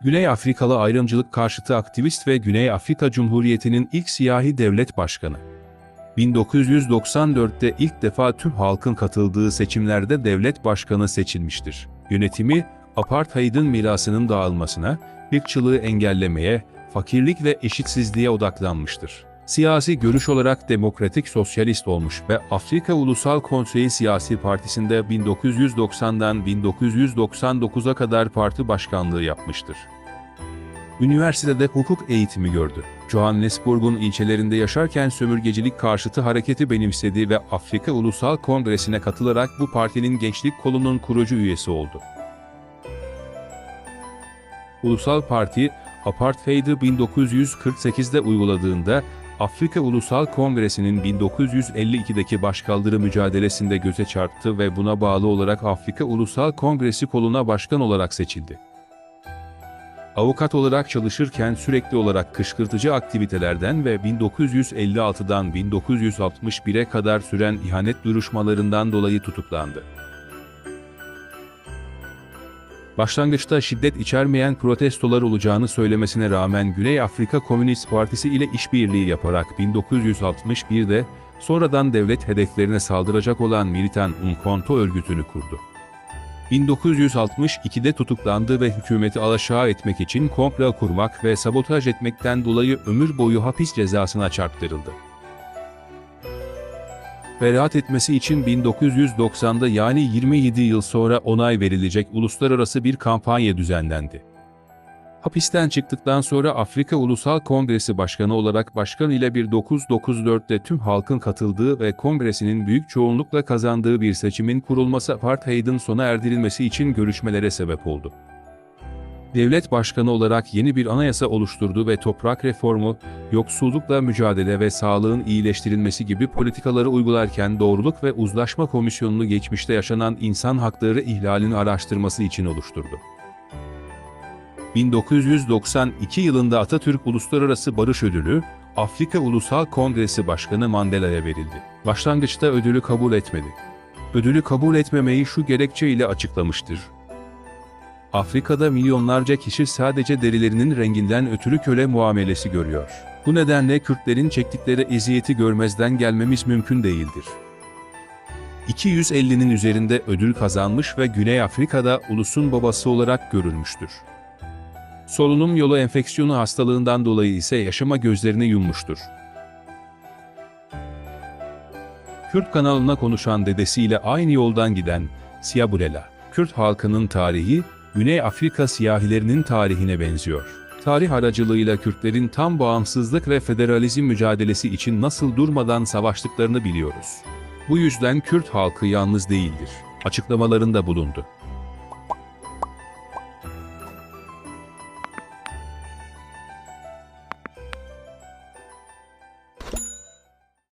Güney Afrikalı ayrımcılık karşıtı aktivist ve Güney Afrika Cumhuriyeti'nin ilk siyahi devlet başkanı. 1994'te ilk defa tüm halkın katıldığı seçimlerde devlet başkanı seçilmiştir. Yönetimi, apartheidin mirasının dağılmasına, ırkçılığı engellemeye, fakirlik ve eşitsizliğe odaklanmıştır. Siyasi görüş olarak demokratik sosyalist olmuş ve Afrika Ulusal Konseyi Siyasi Partisi'nde 1990'dan 1999'a kadar parti başkanlığı yapmıştır. Üniversitede hukuk eğitimi gördü. Johannesburg'un ilçelerinde yaşarken sömürgecilik karşıtı hareketi benimsedi ve Afrika Ulusal Kongresi'ne katılarak bu partinin gençlik kolunun kurucu üyesi oldu. Ulusal Parti, Apartheid'i 1948'de uyguladığında Afrika Ulusal Kongresi'nin 1952'deki başkaldırı mücadelesinde göze çarptı ve buna bağlı olarak Afrika Ulusal Kongresi koluna başkan olarak seçildi. Avukat olarak çalışırken sürekli olarak kışkırtıcı aktivitelerden ve 1956'dan 1961'e kadar süren ihanet duruşmalarından dolayı tutuklandı. Başlangıçta şiddet içermeyen protestolar olacağını söylemesine rağmen Güney Afrika Komünist Partisi ile işbirliği yaparak 1961'de sonradan devlet hedeflerine saldıracak olan Militan Umkhonto örgütünü kurdu. 1962'de tutuklandı ve hükümeti alaşağı etmek için komplo kurmak ve sabotaj etmekten dolayı ömür boyu hapis cezasına çarptırıldı. Beraat etmesi için 1990'da yani 27 yıl sonra onay verilecek uluslararası bir kampanya düzenlendi. Hapisten çıktıktan sonra Afrika Ulusal Kongresi Başkanı olarak başkan ile 1994'te tüm halkın katıldığı ve kongresinin büyük çoğunlukla kazandığı bir seçimin kurulması apartheidin sona erdirilmesi için görüşmelere sebep oldu. Devlet başkanı olarak yeni bir anayasa oluşturdu ve toprak reformu, yoksullukla mücadele ve sağlığın iyileştirilmesi gibi politikaları uygularken Doğruluk ve Uzlaşma Komisyonu'nu geçmişte yaşanan insan hakları ihlalini araştırması için oluşturdu. 1992 yılında Atatürk Uluslararası Barış Ödülü, Afrika Ulusal Kongresi Başkanı Mandela'ya verildi. Başlangıçta ödülü kabul etmedi. Ödülü kabul etmemeyi şu gerekçeyle açıklamıştır. Afrika'da milyonlarca kişi sadece derilerinin renginden ötürü köle muamelesi görüyor. Bu nedenle Kürtlerin çektikleri eziyeti görmezden gelmemiz mümkün değildir. 250'nin üzerinde ödül kazanmış ve Güney Afrika'da ulusun babası olarak görülmüştür. Solunum yolu enfeksiyonu hastalığından dolayı ise yaşama gözlerini yummuştur. Kürt kanalına konuşan dedesiyle aynı yoldan giden Siyaburela, Kürt halkının tarihi, Güney Afrika siyahilerinin tarihine benziyor. Tarih aracılığıyla Kürtlerin tam bağımsızlık ve federalizm mücadelesi için nasıl durmadan savaştıklarını biliyoruz. Bu yüzden Kürt halkı yalnız değildir. Açıklamalarında bulundu.